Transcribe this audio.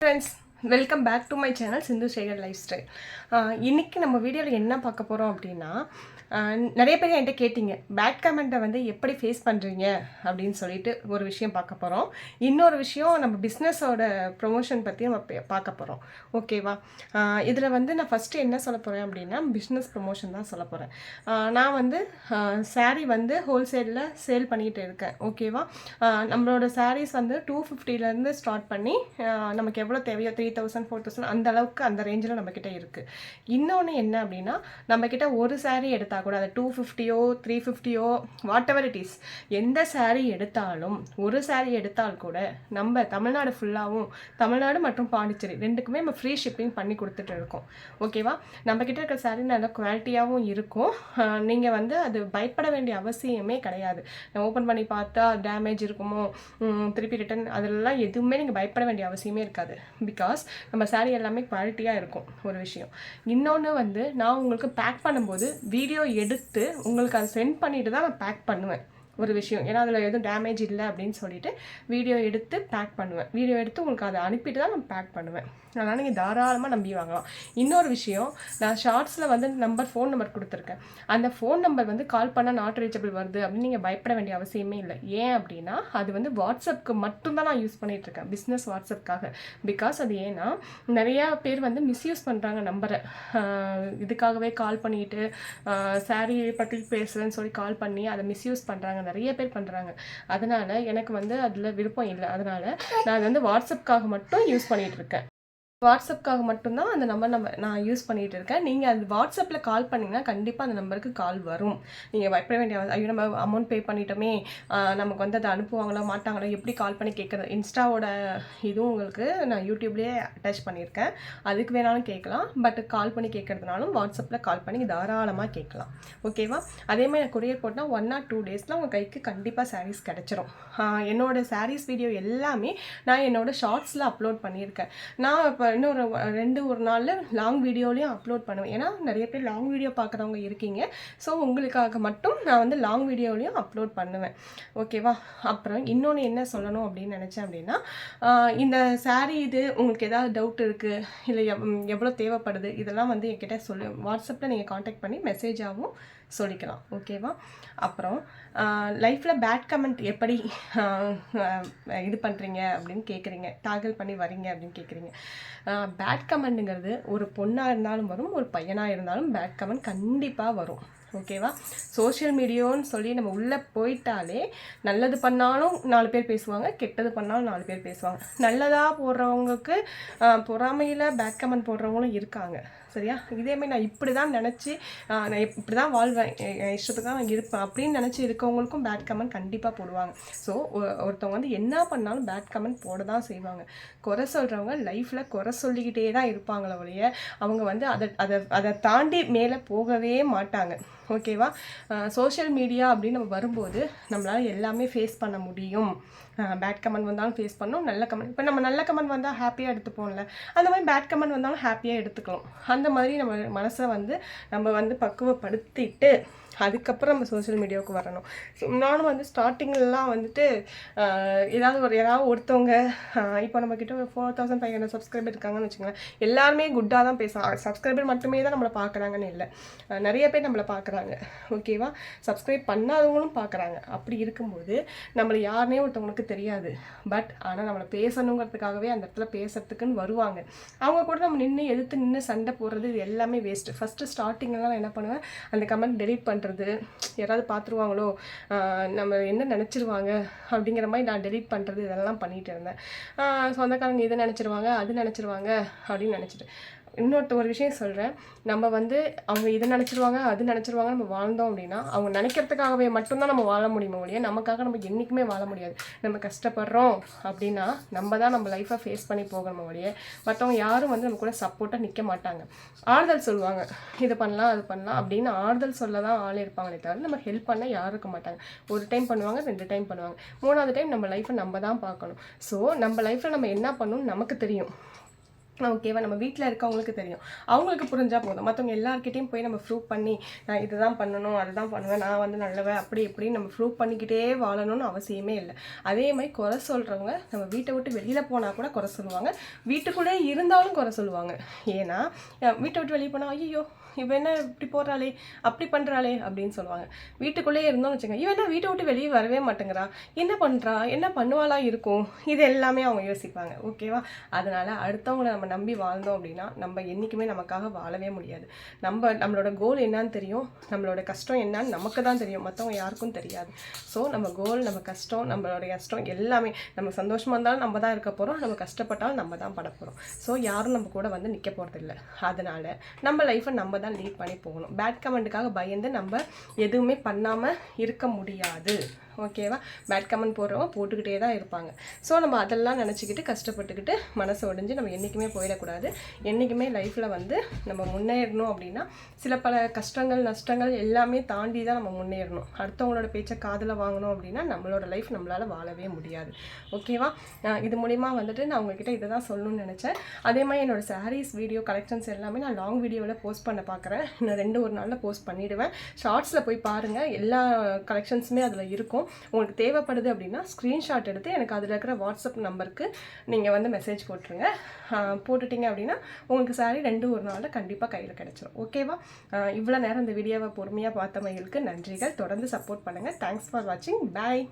friends. Welcome back to my channel Sindhu Sekar lifestyle இன்றைக்கி நம்ம வீடியோவில் என்ன பார்க்க போகிறோம் அப்படின்னா நிறைய பேர் என்கிட்ட கேட்டிங்க பேட் கமெண்ட்டை வந்து எப்படி ஃபேஸ் பண்ணுறீங்க அப்படின்னு சொல்லிட்டு ஒரு விஷயம் பார்க்க போகிறோம் இன்னொரு விஷயம் நம்ம பிஸ்னஸோட ப்ரொமோஷன் பற்றி நம்ம பே- பார்க்க போகிறோம் ஓகேவா இதில் வந்து நான் ஃபஸ்ட்டு என்ன சொல்ல போகிறேன் அப்படின்னா பிஸ்னஸ் ப்ரொமோஷன் தான் சொல்ல போகிறேன் நான் வந்து சாரீ வந்து ஹோல்சேலில் சேல் பண்ணிகிட்டு இருக்கேன். ஓகேவா நம்மளோட சாரீஸ் வந்து டூ ஃபிஃப்டிலேருந்து ஸ்டார்ட் பண்ணி நமக்கு எவ்வளோ தேவையோ three three thousand four thousand அந்த அளவுக்கு அந்த ரேஞ்சில் நம்மக்கிட்ட இருக்குது இன்னொன்று என்ன அப்படின்னா நம்மக்கிட்ட ஒரு சாரீ எடுத்தால் கூட அது டூ ஃபிஃப்டியோ த்ரீ ஃபிஃப்டியோ வாட் எவர் இட் இஸ் எந்த சாரீ எடுத்தாலும் ஒரு சாரீ எடுத்தால் கூட நம்ம தமிழ்நாடு ஃபுல்லாகவும் தமிழ்நாடு மற்றும் பாண்டிச்சேரி ரெண்டுக்குமே நம்ம ஃப்ரீ ஷிப்பிங் பண்ணி கொடுத்துட்டு இருக்கோம். ஓகேவா நம்மக்கிட்ட இருக்கிற சாரீ நல்ல குவாலிட்டியாகவும் இருக்கும். நீங்கள் வந்து அது பயப்பட வேண்டிய அவசியமே கிடையாது. ஓப்பன் பண்ணி பார்த்தா டேமேஜ் இருக்குமோ திருப்பி ரிட்டன் அதெல்லாம் எதுவுமே நீங்கள் பயப்பட வேண்டிய அவசியமே இருக்காது. பிகாஸ் நம்ம சாரீ எல்லாமே குவாலிட்டியாக இருக்கும் ஒரு விஷயம். இன்னொன்று வந்து நான் உங்களுக்கு பேக் பண்ணும்போது வீடியோ எடுத்து உங்களுக்கு அதை சென்ட் பண்ணிவிட்டு தான் நான் பேக் பண்ணுவேன். ஒரு விஷயம். ஏன்னா அதில் எதுவும் டேமேஜ் இல்லை அப்படின்னு சொல்லிட்டு வீடியோ எடுத்து பேக் பண்ணுவேன். வீடியோ எடுத்து உங்களுக்கு அதை அனுப்பிட்டு தான் நான் பேக் பண்ணுவேன். அதனால் நீங்கள் தாராளமாக நம்பி வாங்கலாம். இன்னொரு விஷயம் நான் ஷார்ட்ஸில் வந்து நம்பர் ஃபோன் நம்பர் கொடுத்துருக்கேன். அந்த ஃபோன் நம்பர் வந்து கால் பண்ணால் நாட் ரீச்சபிள் வருது அப்படின்னு நீங்கள் பயப்பட வேண்டிய அவசியமே இல்லை. ஏன் அப்படின்னா அது வந்து வாட்ஸ்அப்புக்கு மட்டும்தான் நான் யூஸ் பண்ணிகிட்ருக்கேன் பிஸ்னஸ் வாட்ஸ்அப்புக்காக பிகாஸ் அது ஏன்னா நிறையா பேர் வந்து மிஸ்யூஸ் பண்ணுறாங்க நம்பரை இதுக்காகவே கால் பண்ணிட்டு சாரீ பற்றி பேசுகிறேன்னு சொல்லி கால் பண்ணி அதை மிஸ்யூஸ் பண்ணுறாங்க நிறைய பேர் பண்ணுறாங்க அதனால் எனக்கு வந்து அதில் விருப்பம் இல்லை. அதனால் நான் வந்து வாட்ஸ்அப்காக மட்டும் யூஸ் பண்ணிட்டு வாட்ஸ்அப்புக்காக மட்டும்தான் அந்த நம்பர் நம்ம நான் யூஸ் பண்ணிகிட்டு இருக்கேன். நீங்கள் அது வாட்ஸ்அப்பில் கால் பண்ணிங்கன்னா கண்டிப்பாக அந்த நம்பருக்கு கால் வரும். நீங்கள் பயப்பட வேண்டிய ஐயோ நம்ம அமௌண்ட் பே பண்ணிட்டோமே. நமக்கு வந்து அதை அனுப்புவாங்களோ மாட்டாங்களோ எப்படி கால் பண்ணி கேட்குறது? இன்ஸ்டாவோட இதுவும் உங்களுக்கு நான் யூடியூப்லேயே அட்டாச் பண்ணியிருக்கேன். அதுக்கு வேணாலும் கேட்கலாம். பட் கால் பண்ணி கேட்குறதுனாலும் வாட்ஸ்அப்பில் கால் பண்ணி தாராளமாக கேட்கலாம். ஓகேவா அதே மாதிரி கொரியர் போட்டால் ஒன் ஆர் டூ டேஸில் உங்கள் கைக்கு கண்டிப்பாக சாரீஸ் கிடச்சிரும். என்னோடய சாரீஸ் வீடியோ எல்லாமே நான் என்னோடய ஷார்ட்ஸில் அப்லோட் பண்ணியிருக்கேன். நான் இப்போ இன்னொரு ரெண்டு ஒரு நாளில் லாங் வீடியோலையும் அப்லோட் பண்ணுவேன். ஏன்னா நிறைய பேர் லாங் வீடியோ பார்க்குறவங்க இருக்கீங்க. ஸோ உங்களுக்காக மட்டும் நான் வந்து லாங் வீடியோலையும் அப்லோட் பண்ணுவேன். ஓகேவா அப்புறம் இன்னொன்று என்ன சொல்லணும் அப்படின்னு நினச்சேன் அப்படின்னா இந்த சாரீ இது உங்களுக்கு ஏதாவது டவுட் இருக்குது இல்லை எவ் எவ்வளோ தேவைப்படுது இதெல்லாம் வந்து என்கிட்ட சொல்லு வாட்ஸ்அப்பில் நீங்கள் காண்டாக்ட் பண்ணி மெசேஜாகவும் சொல்லிக்கலாம் ஓகேவா அப்புறம் லைஃப்பில் பேட் கமெண்ட் எப்படி இது பண்ணுறீங்க அப்படின்னு கேட்குறீங்க டாகல் பண்ணி வரீங்க அப்படின்னு கேட்குறீங்க பேட் கமெண்ட்டுங்கிறது ஒரு பொண்ணாக இருந்தாலும் வரும் ஒரு பையனாக இருந்தாலும் பேட் கமெண்ட் கண்டிப்பாக வரும். ஓகேவா? சோஷியல் மீடியான்னு சொல்லி நம்ம உள்ளே போயிட்டாலே நல்லது பண்ணாலும் நாலு பேர் பேசுவாங்க கெட்டது பண்ணாலும் நாலு பேர் பேசுவாங்க. நல்லதாக போடுறவங்களுக்கு பொறாமையில் பேக் கமெண்ட் போடுறவங்களும் இருக்காங்க. சரியா? இதேமாதிரி நான் இப்படி தான் நினச்சி நான் இப்படி தான் வாழ்வேன் என் இஷ்டத்துக்கு தான் நான் இருப்பேன் அப்படின்னு நினச்சி இருக்கவங்களுக்கும் பேட் கமெண்ட் கண்டிப்பாக போடுவாங்க. ஸோ ஒருத்தவங்க வந்து என்ன பண்ணாலும் பேட் கமெண்ட் போட தான் செய்வாங்க. குறை சொல்கிறவங்க லைஃப்பில் குறை சொல்லிக்கிட்டே தான் இருப்பாங்களே ஒழிய அவங்க வந்து அதை அதை அதை தாண்டி மேலே போகவே மாட்டாங்க. ஓகேவா? சோஷியல் மீடியா அப்படின்னு நம்ம வரும்போது நம்மளால் எல்லாமே ஃபேஸ் பண்ண முடியும். பேட் கமெண்ட் வந்தாலும் ஃபேஸ் பண்ணோம் நல்ல கமெண்ட் இப்போ நம்ம நல்ல கமெண்ட் வந்தால் ஹாப்பியாக எடுத்துப்போம்ல. அந்த மாதிரி பேட் கமெண்ட் வந்தாலும் ஹாப்பியாக எடுத்துக்கலாம். அந்த மாதிரி நம்ம மனசை வந்து நம்ம வந்து பக்குவப்படுத்திட்டு அதுக்கப்புறம் நம்ம சோஷியல் மீடியாவுக்கு வரணும். ஸோ நானும் வந்து ஸ்டார்டிங்லாம் வந்துட்டு ஏதாவது ஒரு யாராவது ஒருத்தவங்க இப்போ நம்மக்கிட்ட ஒரு four thousand five hundred subscriber இருக்காங்கன்னு வச்சுக்கோங்களேன் எல்லாருமே குட்டாக தான் பேசுகிறாங்க சப்ஸ்கிரைபர் மட்டுமே தான் நம்மளை பார்க்குறாங்கன்னு இல்லை. நிறைய பேர் நம்மளை பார்க்குறாங்க ஓகேவா சப்ஸ்கிரைப் பண்ணாதவங்களும் பார்க்குறாங்க அப்படி இருக்கும்போது நம்மளை யாருனே ஒருத்தவங்களுக்கு தெரியாது. பட் ஆனால் நம்மளை பேசணுங்கிறதுக்காகவே அந்த இடத்துல பேசுறதுக்குன்னு வருவாங்க. அவங்க கூட நம்ம நின்று எதிர்த்து நின்று சண்டை போடுறது இது எல்லாமே வேஸ்ட்டு ஃபஸ்ட்டு ஸ்டார்டிங்கெல்லாம் நான் என்ன பண்ணுவேன் அந்த கமெண்ட் டெலீட் பண்ணுறது யாராவது பார்த்துருவாங்களோ நம்ம என்ன நினச்சிருவாங்க? அப்படிங்கிற மாதிரி நான் டெலீட் பண்ணுறது இதெல்லாம் பண்ணிகிட்டு இருந்தேன். சொந்தக்காரங்க இதை நினச்சிருவாங்க அது நினச்சிருவாங்க அப்படின்னு நினச்சிட்டு இன்னொருத்த ஒரு விஷயம் சொல்கிறேன் நம்ம வந்து அவங்க இதை நினச்சிருவாங்க அது நினச்சிருவாங்க நம்ம வாழ்ந்தோம் அப்படின்னா அவங்க நினைக்கிறதுக்காகவே மட்டும்தான் நம்ம வாழ முடியுமோ ஒழிய நமக்காக நம்ம என்றைக்குமே வாழ முடியாது. நம்ம கஷ்டப்படுறோம் அப்படின்னா நம்ம தான் நம்ம லைஃப்பை ஃபேஸ் பண்ணி போகணும் ஒழிய மற்றவங்க யாரும் வந்து நம்ம கூட சப்போர்ட்டாக நிற்க மாட்டாங்க. ஆறுதல் சொல்லுவாங்க. இது பண்ணலாம் அது பண்ணலாம் அப்படின்னு ஆறுதல் சொல்ல தான் ஆள் இருப்பாங்களே தவிர நம்ம ஹெல்ப் பண்ண யாரும் இருக்க மாட்டாங்க. ஒரு டைம் பண்ணுவாங்க ரெண்டு டைம் பண்ணுவாங்க. மூணாவது டைம் நம்ம லைஃப்பை நம்ம தான் பார்க்கணும். ஸோ நம்ம லைஃப்பில் நம்ம என்ன பண்ணணும்னு நமக்கு தெரியும். ஓகேவா நம்ம வீட்டில் இருக்கவங்களுக்கு தெரியும். அவங்களுக்கு புரிஞ்சால் போதும். மற்றவங்க எல்லாருக்கிட்டையும் போய் நம்ம ப்ரூவ் பண்ணி நான் இதுதான் பண்ணணும் அதுதான் பண்ணுவேன் நான் வந்து நல்லவன் அப்படி இப்படி நம்ம ப்ரூவ் பண்ணிக்கிட்டே வாழணும்னு அவசியமே இல்லை. அதே மாதிரி குறை சொல்கிறவங்க நம்ம வீட்டை விட்டு வெளியில் போனால் கூட குறை சொல்லுவாங்க. வீட்டுக்குள்ளே இருந்தாலும் குறை சொல்லுவாங்க. ஏன்னா வீட்டை விட்டு வெளியே போனால் ஐயோ இவ என்ன இப்படி போகிறாளே அப்படி பண்ணுறாளே அப்படின்னு சொல்லுவாங்க. வீட்டுக்குள்ளேயே இருந்தோம்னு வச்சுக்கோங்க. இவன் என்ன வீட்டை விட்டு வெளியே வரவே மாட்டேங்கிறா? என்ன பண்ணுறா என்ன பண்ணுவாளா இருக்கும்? இது எல்லாமே அவங்க யோசிப்பாங்க. ஓகேவா அதனால் அடுத்தவங்களை நம்ம நம்பி வாழ்ந்தோம் அப்படின்னா நம்ம என்றைக்குமே நமக்காக வாழவே முடியாது. நம்ம நம்மளோட கோல் என்னன்னு தெரியும். நம்மளோட கஷ்டம் என்னன்னு நமக்கு தான் தெரியும். மற்றவங்க யாருக்கும் தெரியாது. ஸோ நம்ம கோல் நம்ம கஷ்டம் நம்மளோட கஷ்டம் எல்லாமே நம்ம சந்தோஷமாக இருந்தாலும் நம்ம தான் இருக்க போகிறோம் நம்ம கஷ்டப்பட்டாலும் நம்ம தான் பட போகிறோம் ஸோ யாரும் நம்ம கூட வந்து நிற்க போகிறதில்ல அதனால் நம்ம லைஃப்பை நம்ம தான் லீட் பண்ணி போகணும். பேட் கமெண்ட்டுக்காக பயந்து நம்ம எதுவுமே பண்ணாமல் இருக்க முடியாது. ஓகேவா? பேட் கமெண்ட் போடுறவங்க போட்டுக்கிட்டே தான் இருப்பாங்க. ஸோ நம்ம அதெல்லாம் நினச்சிக்கிட்டு கஷ்டப்பட்டுக்கிட்டு மனசு உடைஞ்சு நம்ம என்றைக்குமே போயிடக்கூடாது. என்றைக்குமே லைஃப்பில் வந்து நம்ம முன்னேறணும் அப்படின்னா சில பல கஷ்டங்கள் நஷ்டங்கள் எல்லாமே தாண்டி தான் நம்ம முன்னேறணும். அடுத்தவங்களோட பேச்சை காதில் வாங்கணும் அப்படின்னா நம்மளோட லைஃப் நம்மளால் வாழவே முடியாது. ஓகேவா? இது மூலிமா வந்துட்டு நான் உங்ககிட்ட இதை தான் சொல்லணும்னு நினச்சேன். அதே மாதிரி என்னோடய சாரீஸ் வீடியோ கலெக்ஷன்ஸ் எல்லாமே நான் லாங் வீடியோவில் போஸ்ட் பண்ண பார்க்குறேன் இன்னும் ரெண்டு ஒரு நாளில் போஸ்ட் பண்ணிவிடுவேன் ஷார்ட்ஸில் போய் பாருங்கள் எல்லா கலெக்ஷன்ஸுமே அதில் இருக்கும். உங்களுக்கு தேவைப்படுது அப்படின்னா ஸ்க்ரீன்ஷாட் எடுத்து எனக்கு அதில் இருக்கிற வாட்ஸ்அப் நம்பருக்கு நீங்கள் வந்து மெசேஜ் போட்டுருங்க. போட்டுட்டிங்க போட்டுட்டீங்க அப்படின்னா உங்களுக்கு சாரி ரெண்டு ஒரு நாளில் கண்டிப்பாக கையில் கிடச்சிரும். ஓகேவா இவ்வளோ நேரம் இந்த வீடியோவை பொறுமையாக பார்த்தவங்களுக்கு நன்றிகள். தொடர்ந்து சப்போர்ட் பண்ணுங்கள் தேங்க்ஸ் ஃபார் வாட்சிங் பாய்